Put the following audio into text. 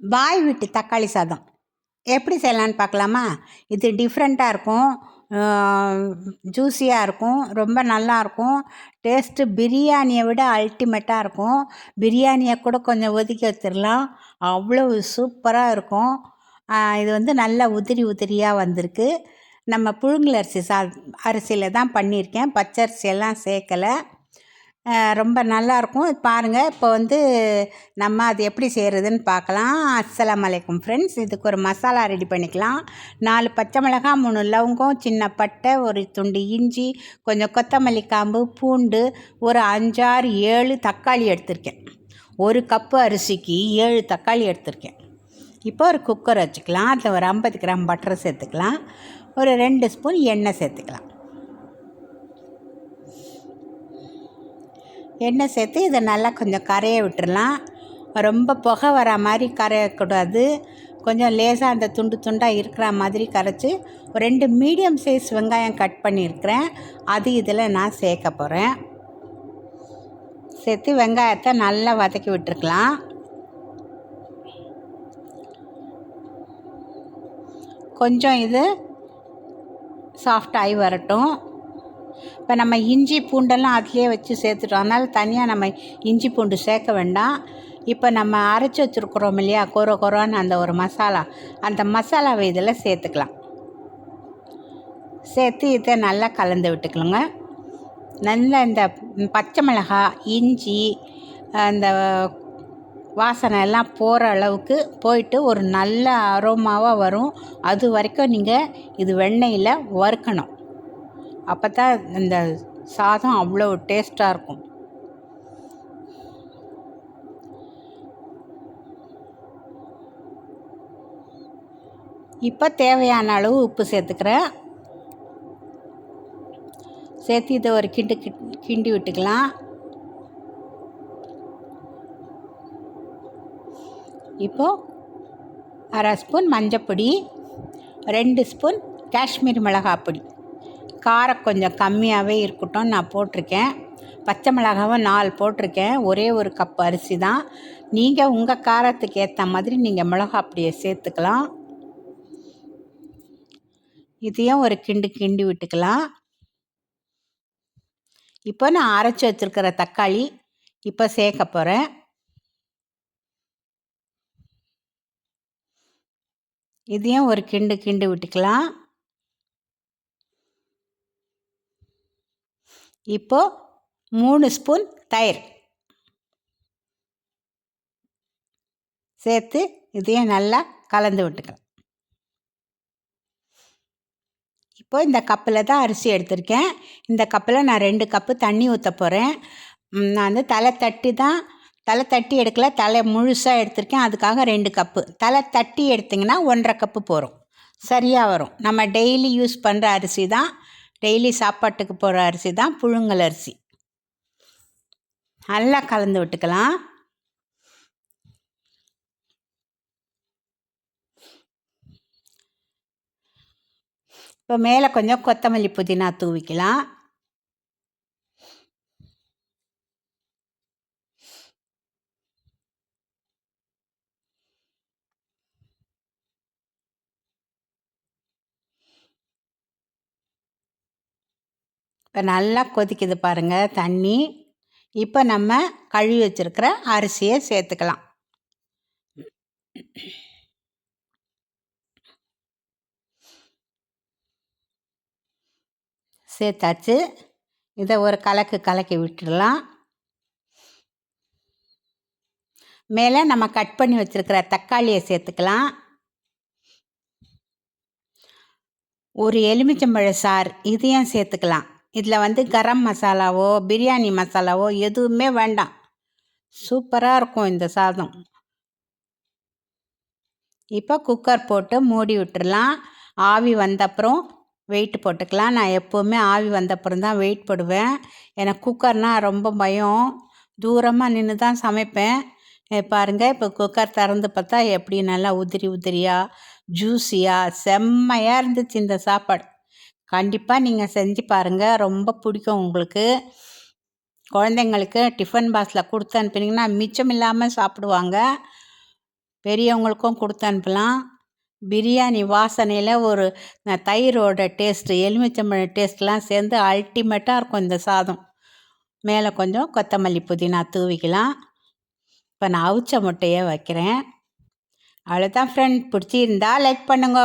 பாய் வீட்டு தக்காளி சாதம். எப்படி செய்யலான்னு பார்க்கலாமா? இது டிஃப்ரெண்ட்டாக இருக்கும். ஜூஸியாக இருக்கும். ரொம்ப நல்லாயிருக்கும் டேஸ்ட்டு பிரியாணியை விட அல்டிமேட்டாக இருக்கும். பிரியாணியை கூட கொஞ்சம் ஒதுக்கி வச்சிடலாம். அவ்வளோ சூப்பராக இருக்கும். இது வந்து நல்லா உதிரி உதிரியாக வந்திருக்கு. நம்ம புழுங்கல் அரிசி சா அரிசியில் தான் பண்ணியிருக்கேன். பச்சரிசியெல்லாம் சேர்க்கலை. ரொம்ப நல்லாயிருக்கும் பாருங்கள் இப்போ வந்து நம்ம அது எப்படி செய்கிறதுன்னு பார்க்கலாம் அஸ்லாம் அலைக்கும் ஃப்ரெண்ட்ஸ். இதுக்கு ஒரு மசாலா ரெடி பண்ணிக்கலாம். நாலு பச்சை மிளகாய் மூணு லவங்கம் சின்ன பட்டை ஒரு துண்டு இஞ்சி கொஞ்சம் கொத்தமல்லி காம்பு பூண்டு ஒரு அஞ்சாறு ஏழு தக்காளி எடுத்திருக்கேன். ஒரு கப்பு அரிசிக்கு ஏழு தக்காளி எடுத்திருக்கேன். இப்போ ஒரு குக்கர் வச்சுக்கலாம். அதில் ஒரு ஐம்பது கிராம் பட்டர் சேர்த்துக்கலாம். ஒரு ரெண்டு ஸ்பூன் எண்ணெய் சேர்த்துக்கலாம். எண்ணெய் சேர்த்து இதை நல்லா கொஞ்சம் கரைய விட்டுடலாம் ரொம்ப புகை வர மாதிரி கரையக்கூடாது. கொஞ்சம் லேசாக அந்த துண்டு துண்டாக இருக்கிற மாதிரி கரைச்சி ஒரு ரெண்டு மீடியம் சைஸ் வெங்காயம் கட் பண்ணியிருக்கிறேன். அது இதில் நான் சேர்க்க போகிறேன் சேர்த்து வெங்காயத்தை நல்லா வதக்கி விட்டுருக்கலாம். கொஞ்சம் இது சாஃப்டாகி வரட்டும். இப்போ நம்ம இஞ்சி பூண்டெல்லாம் அதிலே வச்சு சேர்த்துட்டோம். அதனால் தனியாக நம்ம இஞ்சி பூண்டு சேர்க்க வேண்டாம். இப்போ நம்ம அரைச்சி வச்சுருக்குறோம் இல்லையா? கொர கொரோன்னு அந்த ஒரு மசாலா. அந்த மசாலாவை இதில் சேர்த்துக்கலாம். சேர்த்து இதை நல்லா கலந்து விட்டுக்கலுங்க நல்லா இந்த பச்சை மிளகாய் இஞ்சி அந்த வாசனை எல்லாம் போகிற அளவுக்கு போயிட்டு ஒரு நல்ல அரோமாவாக வரும். அது வரைக்கும் நீங்கள் இது வெண்ணெயில் வறுக்கணும். அப்போ தான் இந்த சாதம் அவ்வளோ டேஸ்ட்டாக இருக்கும். இப்போ தேவையான அளவு உப்பு சேர்த்துக்கிறேன் சேர்த்து இதை ஒரு கிண்டு கிண்டி விட்டுக்கலாம். இப்போது அரை ஸ்பூன் மஞ்சப்பொடி ரெண்டு ஸ்பூன் காஷ்மீர் மிளகாய் பொடி காரம் கொஞ்சம் கம்மியாகவே இருக்கட்டும் நான் போட்டிருக்கேன். பச்சை மிளகாவும் நாலு போட்டிருக்கேன். ஒரே ஒரு கப் அரிசி தான். நீங்கள் உங்கள் காரத்துக்கு ஏற்ற மாதிரி நீங்கள் மிளகா அப்படியே சேர்த்துக்கலாம். இதையும் ஒரு கிண்டு கிண்டி விட்டுக்கலாம். இப்போ நான் அரைச்சி வச்சுருக்கிற தக்காளி இப்போ சேர்க்க போகிறேன் இதையும் ஒரு கிண்டு கிண்டு விட்டுக்கலாம். இப்போது மூணு ஸ்பூன் தயிர். சேர்த்து இதையும் நல்லா கலந்து விட்டுக்கலாம். இப்போ இந்த கப்பில் தான் அரிசி எடுத்திருக்கேன். இந்த கப்பில் நான் ரெண்டு கப்பு தண்ணி ஊற்ற போகிறேன் நான் வந்து தலை தட்டி தான் தலை தட்டி எடுக்கல தலை முழுசாக எடுத்திருக்கேன். அதுக்காக ரெண்டு கப்பு. தலை தட்டி எடுத்திங்கன்னா ஒன்றரை கப்பு போகிறோம் சரியாக வரும். நம்ம டெய்லி யூஸ் பண்ணுற அரிசி தான். டெய்லி சாப்பாட்டுக்கு போகிற அரிசி தான் புழுங்கல் அரிசி. நல்லா கலந்து விட்டுக்கலாம். இப்போ மேலே கொஞ்சம் கொத்தமல்லி புதினா தூவிக்கலாம். இப்போ நல்லா கொதிக்குது பாருங்கள் தண்ணி. இப்போ நம்ம கழுவி வச்சுருக்கிற அரிசியை சேர்த்துக்கலாம். சேர்த்தாச்சு. இதை ஒரு கலக்கு கலக்கி விட்டுடலாம். மேலே நம்ம கட் பண்ணி வச்சுருக்கிற தக்காளியை சேர்த்துக்கலாம். ஒரு எலுமிச்சம்பழ சார் இதையும் சேர்த்துக்கலாம். இதில் வந்து கரம் மசாலாவோ பிரியாணி மசாலாவோ எதுவுமே வேண்டாம். சூப்பராக இருக்கும் இந்த சாதம். இப்போ குக்கர் போட்டு மூடி விட்டுடலாம் ஆவி வந்தப்புறம் வெயிட் போட்டுக்கலாம். நான் எப்போவுமே ஆவி வந்தப்புறம் தான் வெயிட் போடுவேன். எனக்கு குக்கர்னால் ரொம்ப பயம். தூரமாக நின்று தான் சமைப்பேன். பாருங்கள் இப்போ குக்கர் திறந்து பார்த்தா எப்படி நல்லா உதிரி உதிரியாக ஜூஸியாக செம்மையாக இருந்துச்சு இந்த சாப்பாடு. கண்டிப்பாக நீங்கள் செஞ்சு பாருங்கள் ரொம்ப பிடிக்கும் உங்களுக்கு. குழந்தைங்களுக்கு டிஃபன் பாக்ஸில் கொடுத்து அனுப்பினீங்கன்னா மிச்சம் இல்லாமல் சாப்பிடுவாங்க. பெரியவங்களுக்கும் கொடுத்து அனுப்பலாம். பிரியாணி வாசனையில் ஒரு தயிரோட டேஸ்ட்டு எலுமிச்சம்பழ டேஸ்ட்லாம் சேர்ந்து அல்டிமேட்டாக இருக்கும் இந்த சாதம். மேலே கொஞ்சம் கொத்தமல்லி புதினா தூவிக்கலாம். இப்போ நான் அவிச்ச முட்டையை வைக்கிறேன். அவ்வளோதான் ஃப்ரெண்ட் பிடிச்சிருந்தா லைக் பண்ணுங்க.